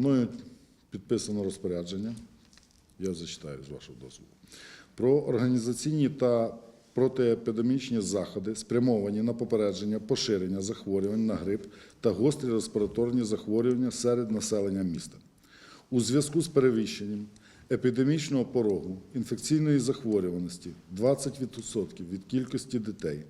Мною підписано розпорядження, я зачитаю з вашого дозволу, про організаційні та протиепідемічні заходи, спрямовані на попередження поширення захворювань на грип та гострі респіраторні захворювання серед населення міста. У зв'язку з перевищенням епідемічного порогу інфекційної захворюваності 20% від кількості дітей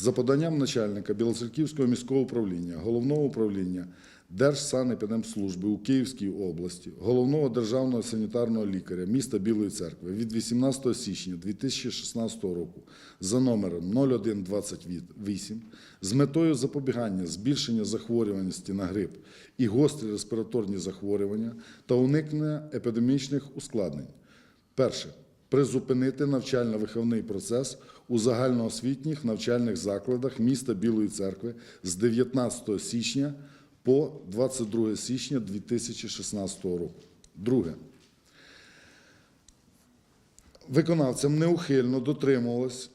за поданням начальника Білоцерківського міського управління, головного управління Держсанепідемслужби у Київській області, головного державного санітарного лікаря міста Білої Церкви від 18 січня 2016 року за номером 0128 з метою запобігання збільшення захворюваності на грип і гострі респіраторні захворювання та уникнення епідемічних ускладнень. Перше. Призупинити навчально-виховний процес у загальноосвітніх навчальних закладах міста Білої Церкви з 19 січня по 22 січня 2016 року. Друге. Виконавцям неухильно дотримувалось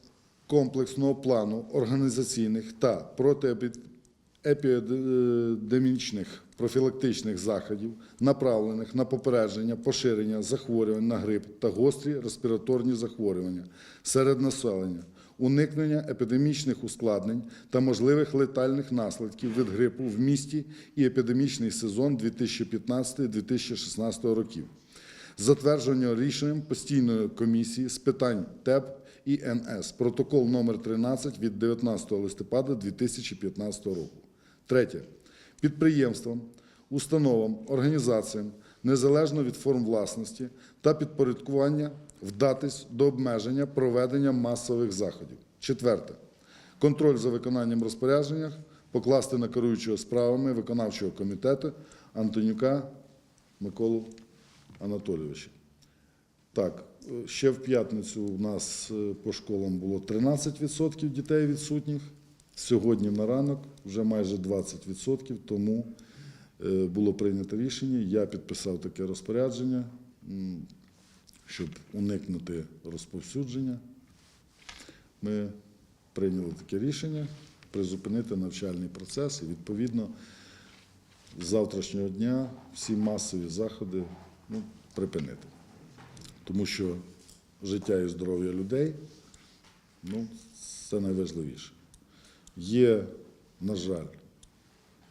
комплексного плану організаційних та протиепідемічних профілактичних заходів, направлених на попередження поширення захворювань на грип та гострі респіраторні захворювання серед населення, уникнення епідемічних ускладнень та можливих летальних наслідків від грипу в місті і епідемічний сезон 2015-2016 років затвердження рішенням постійної комісії з питань ТЕП і НС, протокол номер 13 від 19 листопада 2015 року. Третє. Підприємствам, установам, організаціям, незалежно від форм власності та підпорядкування, вдатись до обмеження проведення масових заходів. Четверте. Контроль за виконанням розпорядження покласти на керуючого справами виконавчого комітету Антонюка Миколу Анатолійовича. Так, е, ще в п'ятницю у нас е, по школам було 13% дітей відсутніх. Сьогодні на ранок вже майже 20%, тому е, було прийнято рішення. Я підписав таке розпорядження, щоб уникнути розповсюдження. Ми прийняли таке рішення призупинити навчальний процес і відповідно з завтрашнього дня всі масові заходи ну, припинити. Тому що життя і здоров'я людей ну, це найважливіше. Є, на жаль,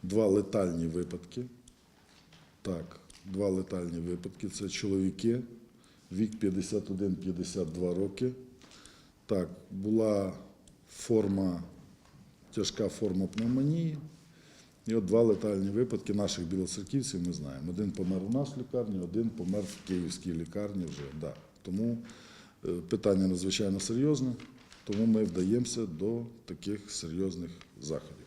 два летальні випадки. Так, два летальні випадки. Це чоловіки, вік 51-52 роки. Так, була форма, тяжка форма пневмонії. І от два летальні випадки наших білоцерківців ми знаємо. Один помер у нас в лікарні, один помер в київській лікарні вже. Да. Тому е, питання надзвичайно серйозне, тому ми вдаємося до таких серйозних заходів.